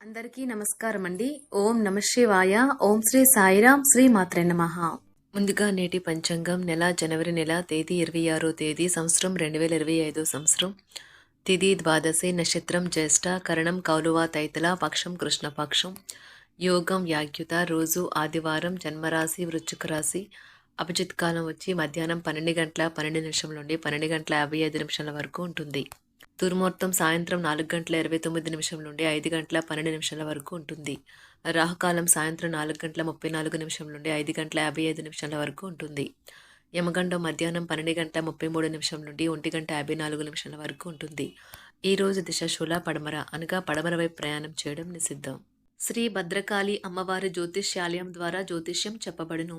అందరికీ నమస్కారం అండి ఓం నమ శివాయ. ఓం శ్రీ సాయిరాం. శ్రీ మాత్రే నమః. ముందుగా నేటి పంచాంగం నెల జనవరి నెల తేదీ ఇరవై ఆరో తేదీ సంవత్సరం రెండు వేల ఇరవై ఐదో సంవత్సరం. తిథి ద్వాదశి నక్షత్రం జ్యేష్ఠ కరణం కౌలువ తైతల పక్షం కృష్ణపక్షం యోగం యాగ్యుత రోజు ఆదివారం జన్మరాశి వృశ్చిక రాశి. అభిజిత్ కాలం వచ్చి మధ్యాహ్నం పన్నెండు గంటల పన్నెండు నిమిషం నుండి పన్నెండు గంటల యాభై ఐదు నిమిషాల వరకు ఉంటుంది. దుర్ముహూర్తం సాయంత్రం నాలుగు గంటల ఇరవై తొమ్మిది నిమిషం నుండి ఐదు గంటల పన్నెండు నిమిషాల వరకు ఉంటుంది. రాహుకాలం సాయంత్రం నాలుగు గంటల ముప్పై నాలుగు నిమిషం నుండి ఐదు గంటల యాభై ఐదు నిమిషాల వరకు ఉంటుంది. యమగండం మధ్యాహ్నం పన్నెండు గంటల ముప్పై మూడు నిమిషం నుండి ఒంటి గంట యాభై నాలుగు నిమిషాల వరకు ఉంటుంది. ఈ రోజు దిశ శూల పడమర అనగా పడమర వైపు ప్రయాణం చేయడం నిషిద్ధం. శ్రీ భద్రకాళి అమ్మవారి జ్యోతిష్యాలయం ద్వారా జ్యోతిష్యం చెప్పబడును.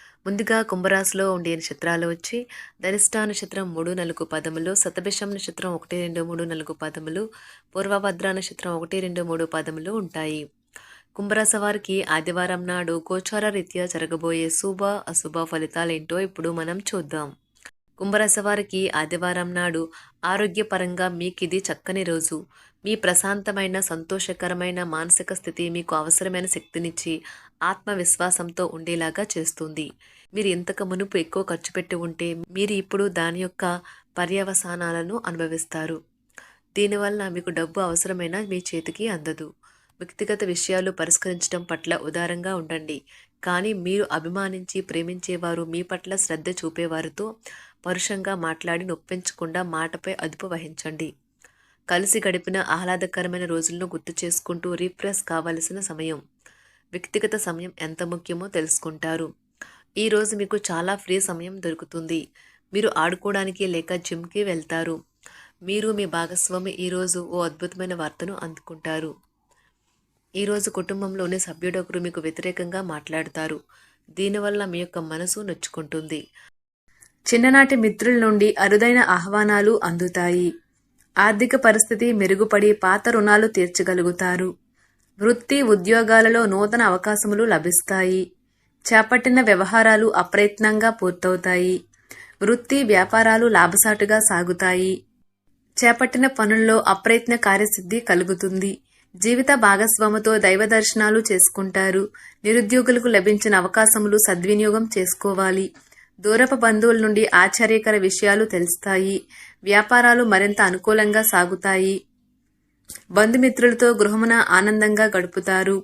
ముందుగా కుంభరాశిలో ఉండే నక్షత్రాలు వచ్చి ధనిష్టా నక్షత్రం మూడు నలుగు పదములు సతభిషం నక్షత్రం ఒకటి రెండు మూడు నలుగు పదములు పూర్వభద్ర నక్షత్రం ఒకటి రెండు మూడు పదములు ఉంటాయి. కుంభరాశి వారికి ఆదివారం నాడు గోచార రీత్యా జరగబోయే శుభ అశుభ ఫలితాలేంటో ఇప్పుడు మనం చూద్దాం. కుంభరాశి వారికి ఆదివారం నాడు ఆరోగ్యపరంగా మీకు ఇది చక్కని రోజు. మీ ప్రశాంతమైన సంతోషకరమైన మానసిక స్థితి మీకు అవసరమైన శక్తినిచ్చి ఆత్మవిశ్వాసంతో ఉండేలాగా చేస్తుంది. మీరు ఇంతకు మునుపు ఎక్కువ ఖర్చు పెట్టి ఉంటే మీరు ఇప్పుడు దాని యొక్క పర్యవసానాలను అనుభవిస్తారు. దీనివల్ల మీకు డబ్బు అవసరమైన మీ చేతికి అందదు. వ్యక్తిగత విషయాలు పరిష్కరించడం పట్ల ఉదారంగా ఉండండి. కానీ మీరు అభిమానించి ప్రేమించేవారు మీ పట్ల శ్రద్ధ చూపేవారితో పరుషంగా మాట్లాడి నొప్పించకుండా మాటపై అదుపు వహించండి. కలిసి గడిపిన ఆహ్లాదకరమైన రోజులను గుర్తు చేసుకుంటూ రీప్రెస్ కావలసిన సమయం. వ్యక్తిగత సమయం ఎంత ముఖ్యమో తెలుసుకుంటారు. ఈరోజు మీకు చాలా ఫ్రీ సమయం దొరుకుతుంది. మీరు ఆడుకోవడానికి లేక జిమ్కి వెళ్తారు. మీరు మీ భాగస్వామి ఈరోజు ఓ అద్భుతమైన వార్తను అందుకుంటారు. ఈరోజు కుటుంబంలోని సభ్యుడొకరు మీకు వ్యతిరేకంగా మాట్లాడతారు. దీనివల్ల మీ యొక్క మనసు నొచ్చుకుంటుంది. చిన్ననాటి మిత్రుల నుండి అరుదైన ఆహ్వానాలు అందుతాయి. ఆర్థిక పరిస్థితి మెరుగుపడి పాత రుణాలు తీర్చగలుగుతారు. వృత్తి ఉద్యోగాలలో నూతన అవకాశములు లభిస్తాయి. చేపట్టిన వ్యవహారాలు అప్రయత్నంగా పూర్తవుతాయి. వృత్తి వ్యాపారాలు లాభసాటుగా సాగుతాయి. చేపట్టిన పనుల్లో అప్రయత్న కార్యసిద్ధి కలుగుతుంది. జీవిత భాగస్వామితో దైవ దర్శనాలు చేసుకుంటారు. నిరుద్యోగులకు లభించిన అవకాశములు సద్వినియోగం చేసుకోవాలి. దూరపు బంధువుల నుండి ఆశ్చర్యకర విషయాలు తెలుస్తాయి. వ్యాపారాలు మరింత అనుకూలంగా సాగుతాయి. బంధుమిత్రులతో గృహమున ఆనందంగా గడుపుతారు.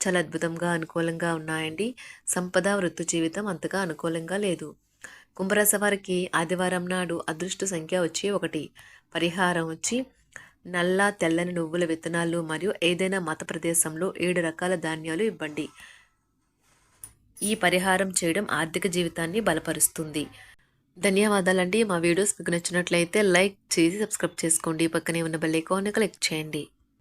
చాలా అద్భుతంగా అనుకూలంగా ఉన్నాయండి. సంపద వృత్తి జీవితం అంతగా అనుకూలంగా లేదు. కుంభరాశి వారికి ఆదివారం నాడు అదృష్ట సంఖ్య వచ్చి ఒకటి. పరిహారం వచ్చి నల్ల తెల్లని నువ్వుల విత్తనాలు మరియు ఏదైనా మత ప్రదేశంలో ఏడు రకాల ధాన్యాలు ఇవ్వండి. ఈ పరిహారం చేయడం ఆర్థిక జీవితాన్ని బలపరుస్తుంది. ధన్యవాదాలండి. మా వీడియోస్ మీకు నచ్చినట్లయితే లైక్ చేసి సబ్స్క్రైబ్ చేసుకోండి. పక్కనే ఉన్న బెల్ ఐకాన్ క్లిక్ చేయండి.